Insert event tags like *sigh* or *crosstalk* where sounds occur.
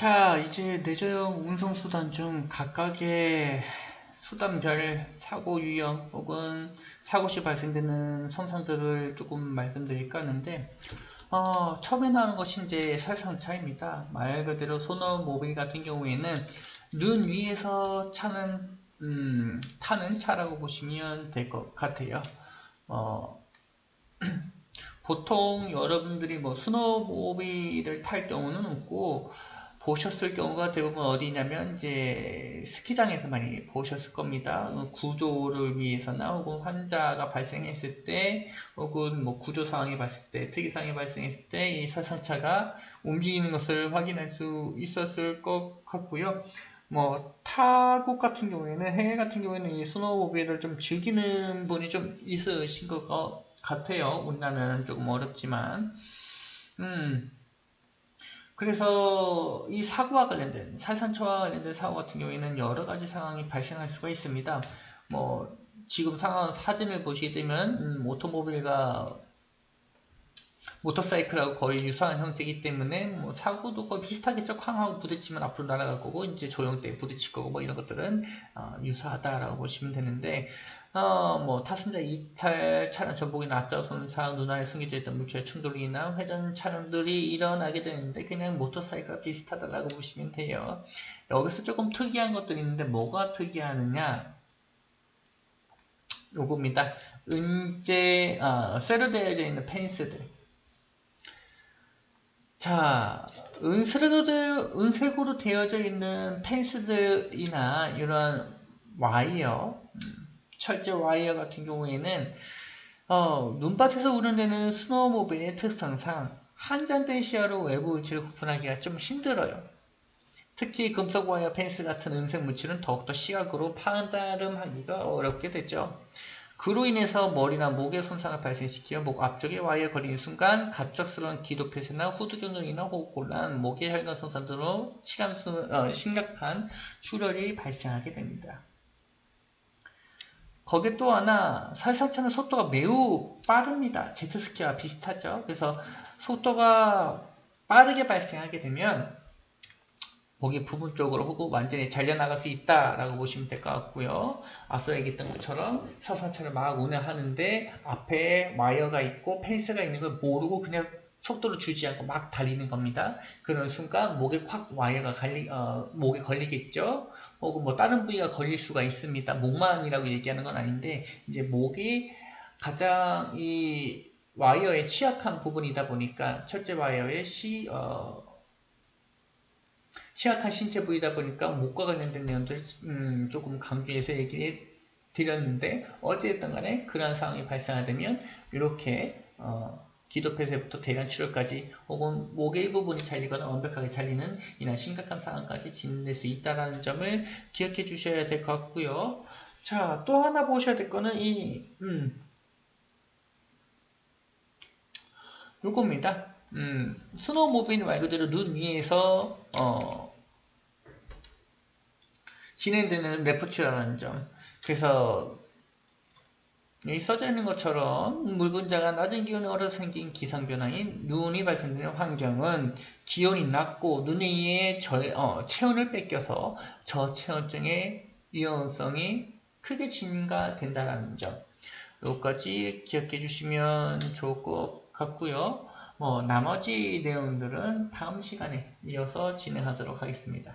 자, 이제 내조형 운송수단 중 각각의 수단별 사고 유형 혹은 사고 시 발생되는 손상들을 조금 말씀드릴까 하는데, 어, 처음에 나오는 것이 이제 살상차입니다. 말 그대로 소너 모빌 같은 경우에는 눈 위에서 차는, 음, 타는 차라고 보시면 될 것 같아요. 어, *clears throat* 보통 여러분들이 뭐 스노우모빌을 탈 경우는 없고, 보셨을 경우가 대부분 어디냐면 이제 스키장에서 많이 보셨을 겁니다. 어, 구조를 위해서나 혹은 환자가 발생했을 때 혹은 뭐 구조 상황이 발생 때 특이 상황이 발생했을 때 이 설상차가 움직이는 것을 확인할 수 있었을 것 같고요. 뭐 타국 같은 경우에는 해외 같은 경우에는 이 스노우모빌을 좀 즐기는 분이 좀 있으신 것 같아요. 우리나라는 조금 어렵지만 음. 그래서 이 사고와 관련된 살산초와 관련된 사고 같은 경우에는 여러 가지 상황이 발생할 수가 있습니다. 뭐 지금 상황 사진을 보시게 되면 음, 오토모빌과 모터사이클하고 거의 유사한 형태이기 때문에 뭐 사고도 거의 비슷하겠죠. 쾅하고 부딪히면 앞으로 날아갈 거고 이제 조형 때 부딪힐 거고 뭐 이런 것들은 어, 유사하다라고 보시면 되는데 어, 뭐 타승자 이탈 차량 전복이나 앞좌 손상, 눈안에 숨겨져 있던 물체의 충돌이나 회전 차량들이 일어나게 되는데 그냥 모터사이클과 비슷하다라고 보시면 돼요. 여기서 조금 특이한 것들이 있는데 뭐가 특이하느냐? 요겁니다. 은재, 아, 쇠로 되어져 있는 펜스들. 자, 은색으로, 은색으로 되어져 있는 펜스들이나 이런 와이어, 철제 와이어 같은 경우에는 어, 눈밭에서 우려내는 스노우모빌의 특성상 한잔된 시야로 외부 물질을 구분하기가 좀 힘들어요. 특히 금속 와이어 펜스 같은 은색 물질은 더욱더 시각으로 판단하기가 어렵게 되죠. 그로 인해서 머리나 목에 손상을 발생시키며 목 앞쪽에 와이어 걸리는 순간 갑작스러운 기도 폐쇄나 후두전등이나 호흡 곤란, 목의 혈관 손상 등으로 어, 심각한 출혈이 발생하게 됩니다. 거기에 또 하나 살상차는 속도가 매우 빠릅니다. 제트스키와 비슷하죠. 그래서 속도가 빠르게 발생하게 되면 목이 부분적으로 혹은 완전히 잘려나갈 수 있다라고 보시면 될 것 같고요. 앞서 얘기했던 것처럼 사상차를 막 운행하는데 앞에 와이어가 있고 펜스가 있는 걸 모르고 그냥 속도를 주지 않고 막 달리는 겁니다. 그런 순간 목에 콱 와이어가 걸리, 어, 목에 걸리겠죠. 혹은 뭐 다른 부위가 걸릴 수가 있습니다. 목만이라고 얘기하는 건 아닌데 이제 목이 가장 이 와이어에 취약한 부분이다 보니까 철제 와이어의 시, 어, 취약한 신체 부위다 보니까 목과 관련된 내용들 음, 조금 강조해서 얘기 드렸는데 어찌됐든 간에 그러한 상황이 발생하되면 이렇게 어, 기도 폐쇄부터 대량 출혈까지 혹은 목의 일부분이 잘리거나 완벽하게 잘리는 이런 심각한 상황까지 진행될 수 있다는 점을 기억해 주셔야 될 것 같고요. 자, 또 하나 보셔야 될 거는 이, 음, 요겁니다. 음, 스노우모빌 말 그대로 눈 위에서, 어, 진행되는 레프트라는 점. 그래서 여기 써져 있는 것처럼 물 분자가 낮은 기온에 얼어 생긴 기상 변화인 눈이 발생되는 환경은 기온이 낮고 눈에 의해 저, 어, 체온을 뺏겨서 저체온증의 위험성이 크게 증가된다는 점. 여기까지 기억해 주시면 좋을 것 같고요. 뭐 나머지 내용들은 다음 시간에 이어서 진행하도록 하겠습니다.